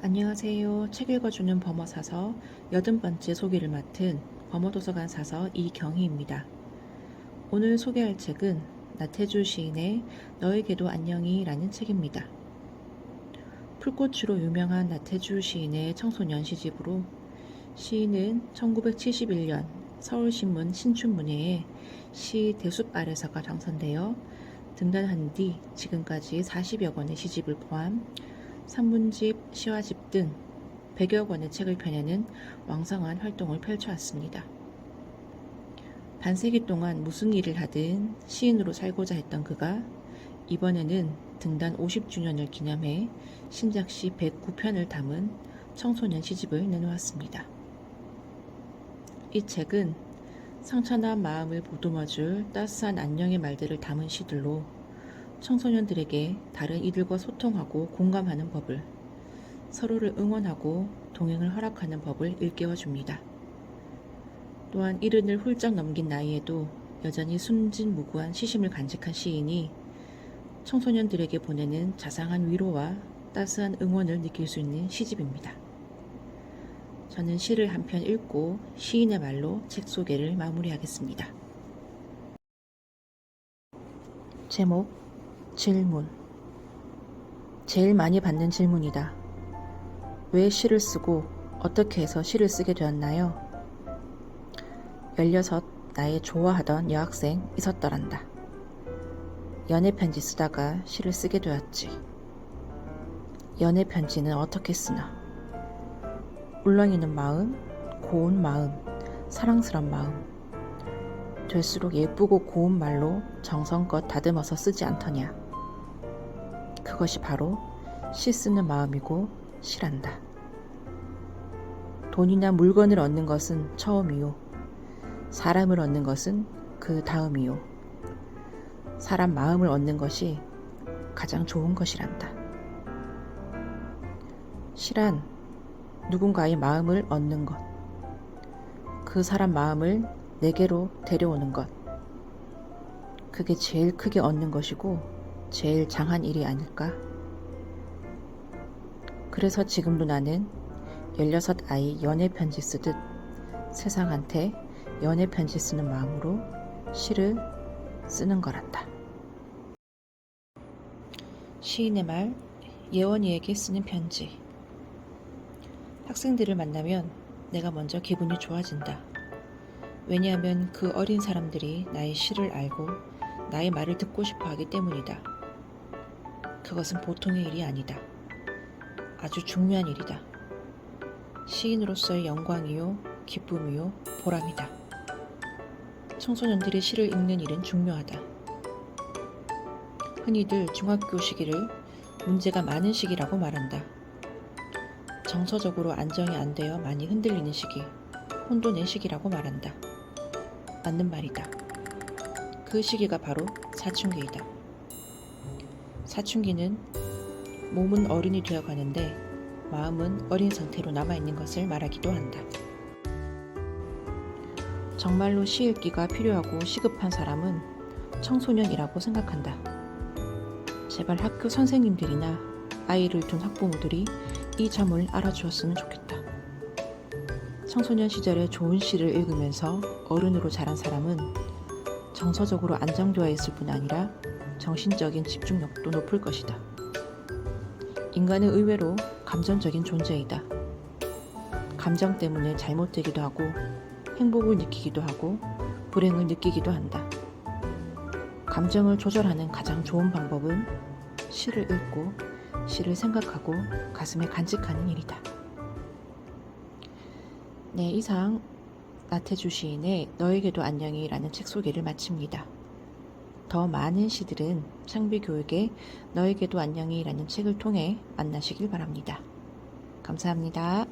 안녕하세요. 책 읽어주는 범어 사서 여든 번째 소개를 맡은 범어 도서관 사서 이경희입니다. 오늘 소개할 책은 나태주 시인의 너에게도 안녕이라는 책입니다. 풀꽃으로 유명한 나태주 시인의 청소년 시집으로 시인은 1971년 서울신문 신춘문예에 시 대숲 아래서가 당선되어 등단한 뒤 지금까지 40여 권의 시집을 포함 산문집, 시화집 등 100여 권의 책을 펴내는 왕성한 활동을 펼쳐왔습니다. 반세기 동안 무슨 일을 하든 시인으로 살고자 했던 그가 이번에는 등단 50주년을 기념해 신작시 109편을 담은 청소년 시집을 내놓았습니다. 이 책은 상처난 마음을 보듬어줄 따스한 안녕의 말들을 담은 시들로 청소년들에게 다른 이들과 소통하고 공감하는 법을, 서로를 응원하고 동행을 허락하는 법을 일깨워 줍니다. 또한 이른을 훌쩍 넘긴 나이에도 여전히 순진무구한 시심을 간직한 시인이 청소년들에게 보내는 자상한 위로와 따스한 응원을 느낄 수 있는 시집입니다. 저는 시를 한 편 읽고 시인의 말로 책 소개를 마무리하겠습니다. 제목 질문. 제일 많이 받는 질문이다. 왜 시를 쓰고 어떻게 해서 시를 쓰게 되었나요? 16 나의 좋아하던 여학생 있었더란다. 연애 편지 쓰다가 시를 쓰게 되었지. 연애 편지는 어떻게 쓰나? 울렁이는 마음, 고운 마음, 사랑스런 마음. 될수록 예쁘고 고운 말로 정성껏 다듬어서 쓰지 않더냐. 그것이 바로 시 쓰는 마음이고 시란다. 돈이나 물건을 얻는 것은 처음이요. 사람을 얻는 것은 그 다음이요. 사람 마음을 얻는 것이 가장 좋은 것이란다. 시란 누군가의 마음을 얻는 것. 그 사람 마음을 내게로 데려오는 것. 그게 제일 크게 얻는 것이고 제일 장한 일이 아닐까? 그래서 지금도 나는 16 아이 연애 편지 쓰듯 세상한테 연애 편지 쓰는 마음으로 시를 쓰는 거란다. 시인의 말, 예원이에게 쓰는 편지. 학생들을 만나면 내가 먼저 기분이 좋아진다. 왜냐하면 그 어린 사람들이 나의 시를 알고 나의 말을 듣고 싶어 하기 때문이다. 그것은 보통의 일이 아니다. 아주 중요한 일이다. 시인으로서의 영광이요, 기쁨이요, 보람이다. 청소년들이 시를 읽는 일은 중요하다. 흔히들 중학교 시기를 문제가 많은 시기라고 말한다. 정서적으로 안정이 안 되어 많이 흔들리는 시기, 혼돈의 시기라고 말한다. 맞는 말이다. 그 시기가 바로 사춘기이다. 사춘기는 몸은 어른이 되어 가는데 마음은 어린 상태로 남아있는 것을 말하기도 한다. 정말로 시 읽기가 필요하고 시급한 사람은 청소년이라고 생각한다. 제발 학교 선생님들이나 아이를 둔 학부모들이 이 점을 알아주었으면 좋겠다. 청소년 시절에 좋은 시를 읽으면서 어른으로 자란 사람은 정서적으로 안정되어 있을 뿐 아니라 정신적인 집중력도 높을 것이다. 인간은 의외로 감정적인 존재이다. 감정 때문에 잘못되기도 하고 행복을 느끼기도 하고 불행을 느끼기도 한다. 감정을 조절하는 가장 좋은 방법은 시를 읽고 시를 생각하고 가슴에 간직하는 일이다. 네, 이상 나태주 시인의 너에게도 안녕이 라는 책 소개를 마칩니다. 더 많은 시들은 창비교육의 너에게도 안녕이 라는 책을 통해 만나시길 바랍니다. 감사합니다.